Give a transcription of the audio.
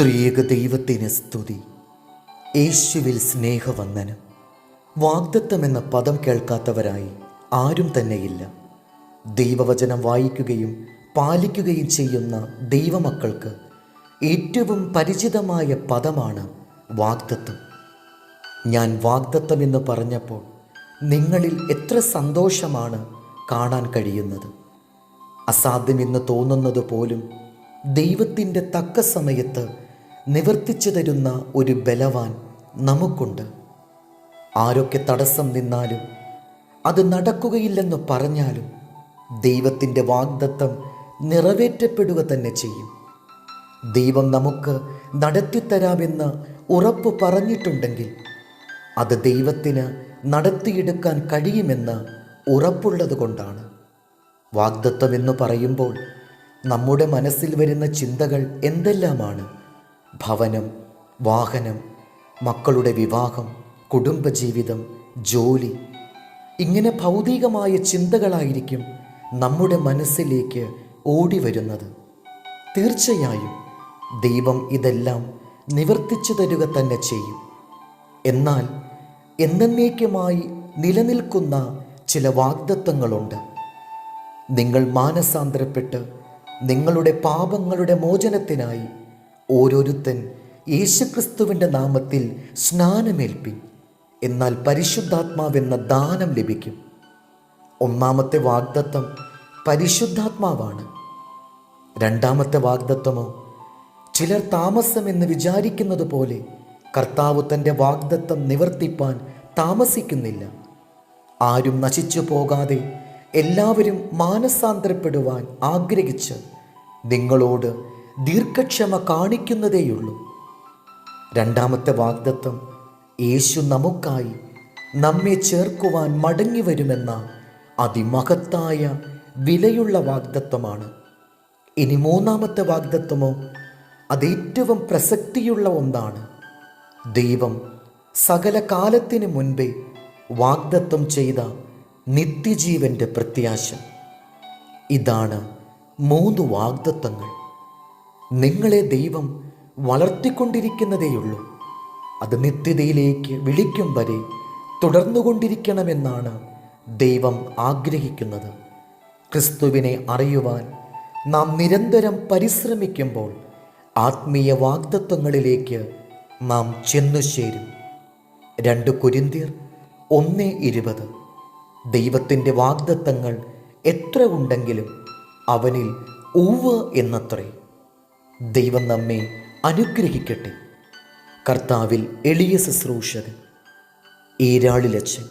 ത്രിയേക ദൈവത്തിന് സ്തുതി. യേശുവിൽ സ്നേഹവന്ദനം. വാഗ്ദത്തം എന്ന പദം കേൾക്കാത്തവരായി ആരും തന്നെയില്ല. ദൈവവചനം വായിക്കുകയും പാലിക്കുകയും ചെയ്യുന്ന ദൈവമക്കൾക്ക് ഏറ്റവും പരിചിതമായ പദമാണ് വാഗ്ദത്തം. ഞാൻ വാഗ്ദത്തം എന്ന് പറഞ്ഞപ്പോൾ നിങ്ങളിൽ എത്ര സന്തോഷമാണ് കാണാൻ കഴിയുന്നത്. അസാധ്യമെന്ന് തോന്നുന്നത് പോലും ദൈവത്തിന്റെ തക്ക സമയത്ത് നിവർത്തിച്ചു തരുന്ന ഒരു ബലവാൻ നമുക്കുണ്ട്. ആരൊക്കെ തടസ്സം നിന്നാലും അത് നടക്കുകയില്ലെന്ന് പറഞ്ഞാലും ദൈവത്തിന്റെ വാഗ്ദത്തം നിറവേറ്റപ്പെടുക തന്നെ ചെയ്യും. ദൈവം നമുക്ക് നടത്തിത്തരാമെന്ന് ഉറപ്പ് പറഞ്ഞിട്ടുണ്ടെങ്കിൽ അത് ദൈവത്തിന് നടത്തിയെടുക്കാൻ കഴിയുമെന്ന് ഉറപ്പുള്ളത് കൊണ്ടാണ്. വാഗ്ദത്വം എന്ന് പറയുമ്പോൾ നമ്മുടെ മനസ്സിൽ വരുന്ന ചിന്തകൾ എന്തെല്ലാമാണ്? ഭവനം വാഹനം മക്കളുടെ വിവാഹം കുടുംബജീവിതം ജോലി ഇങ്ങനെ ഭൗതികമായ ചിന്തകളായിരിക്കും നമ്മുടെ മനസ്സിലേക്ക് ഓടി വരുന്നത് തീർച്ചയായും ദൈവം ഇതെല്ലാം നിവർത്തിച്ചു തരുക തന്നെ ചെയ്യും. എന്നാൽ എന്നേക്കുമായി നിലനിൽക്കുന്ന ചില വാഗ്ദത്വങ്ങളുണ്ട് നിങ്ങൾ മാനസാന്തരപ്പെട്ട് നിങ്ങളുടെ പാപങ്ങളുടെ മോചനത്തിനായി ഓരോരുത്തൻ യേശുക്രിസ്തുവിന്റെ നാമത്തിൽ സ്നാനമേൽപ്പി. എന്നാൽ പരിശുദ്ധാത്മാവെന്ന ദാനം ലഭിക്കും. ഒന്നാമത്തെ വാഗ്ദത്തം പരിശുദ്ധാത്മാവാണ്. രണ്ടാമത്തെ വാഗ്ദത്തമോ ചിലർ താമസമെന്ന് വിചാരിക്കുന്നത് പോലെ കർത്താവ് തന്റെ വാഗ്ദത്തം നിവർത്തിപ്പാൻ താമസിക്കുന്നില്ല. ആരും നശിച്ചു പോകാതെ എല്ലാവരും മാനസാന്തരപ്പെടുവാൻ ആഗ്രഹിച്ച് നിങ്ങളോട് ദീർഘക്ഷമ കാണിക്കുന്നതേയുള്ളൂ. രണ്ടാമത്തെ വാഗ്ദത്തം യേശു നമുക്കായി നമ്മെ ചേർക്കുവാൻ മടങ്ങി വരുമെന്ന അതിമഹത്തായ വിലയുള്ള വാഗ്ദത്വമാണ് ഇനി മൂന്നാമത്തെ വാഗ്ദത്വമോ അതേറ്റവും പ്രസക്തിയുള്ള ഒന്നാണ്. ദൈവം സകല കാലത്തിന് മുൻപേ വാഗ്ദത്വം ചെയ്ത നിത്യജീവന്റെ പ്രത്യാശ. ഇതാണ് മൂന്ന് വാഗ്ദത്വങ്ങൾ നിങ്ങളെ ദൈവം വളർത്തിക്കൊണ്ടിരിക്കുന്നതേയുള്ളൂ. അത് നിത്യതയിലേക്ക് വിളിക്കും വരെ തുടർന്നുകൊണ്ടിരിക്കണമെന്നാണ് ദൈവം ആഗ്രഹിക്കുന്നത്. ക്രിസ്തുവിനെ അറിയുവാൻ നാം നിരന്തരം പരിശ്രമിക്കുമ്പോൾ ആത്മീയ വാഗ്ദത്വങ്ങളിലേക്ക് നാം ചെന്നു ചേരും. രണ്ട് കുരിന്തിയർ ഒന്ന് ഇരുപത്. ദൈവത്തിന്റെ വാഗ്ദത്തങ്ങൾ എത്ര ഉണ്ടെങ്കിലും അവനിൽ ഊവ് എന്നത്രേ. ദൈവം നമ്മെ അനുഗ്രഹിക്കട്ടെ. കർത്താവിൽ എളിയ ശുശ്രൂഷകൻ ഈരാളിലച്ചൻ